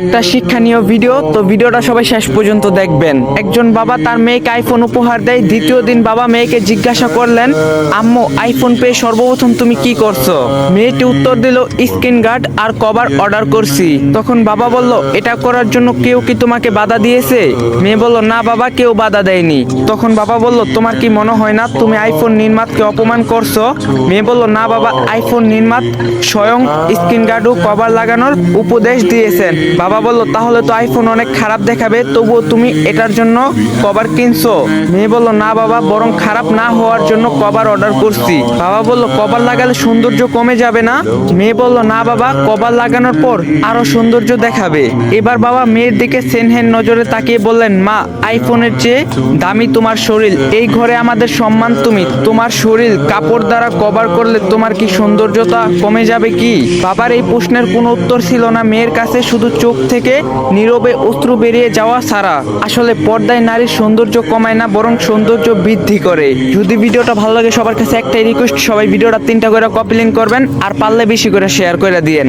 একটা শিক্ষণীয় ভিডিও, তো ভিডিওটা সবাই শেষ পর্যন্ত দেখবেন। একজন বাবা তার মেয়েকে আইফোন উপহার দেয়, দ্বিতীয় দিন বাবা মেয়েকে জিজ্ঞাসা করলেন, আম্মু আইফোন পেয়ে সর্বপ্রথম তুমি কি করছ? মেয়েটি উত্তর দিল, স্ক্রিন গার্ড আর কভার অর্ডার করছি। তখন বাবা বলল, এটা করার জন্য কেউ কি তোমাকে বাধা দিয়েছে? মেয়ে বলল, না বাবা, কেউ বাধা দেয়নি। তখন বাবা বলল, তোমার কি মনে হয় না তুমি আইফোন নির্মাতকে অপমান করছ? মেয়ে বলল, না বাবা আইফোন নির্মাত স্বয়ং স্ক্রিন গার্ড ও কভার লাগানোর উপদেশ দিয়েছেন। বাবা বলল, তাহলে তো আইফোন অনেক খারাপ দেখাবে, তবুও তুমি এটার জন্য কভার কিনছো? মেয়ে বলল, না বাবা, বরং খারাপ না হওয়ার জন্য কভার অর্ডার করছি। বাবা বলল, কভার লাগালে সৌন্দর্য কমে যাবে না? মেয়ে বলল, না বাবা, কভার লাগানোর পর আরও সৌন্দর্য দেখাবে। এবার বাবা মেয়ের দিকে সেনহেন নজরে তাকিয়ে বললেন, মা আইফোনের চেয়ে দামি তোমার শরীর, এই ঘরে আমাদের সম্মান তুমি। তোমার শরীর কাপড় দ্বারা কভার করলে তোমার কি সৌন্দর্যতা কমে যাবে কি? বাবার এই প্রশ্নের কোনো উত্তর ছিল না, মেয়ের কাছে শুধু চোখ থেকে নীরবে অস্ত্র বেরিয়ে যাওয়া ছাড়া আসলে পর্দায় নারীর সৌন্দর্য কমায় না, বরং সৌন্দর্য বৃদ্ধি করে। যদি ভিডিওটা ভালো লাগে, সবার কাছে একটাই রিকোয়েস্ট সবাই ভিডিওটা তিনটা করে কপি লিঙ্ক করবেন, আর পারলে বেশি করে শেয়ার করে দিয়েন।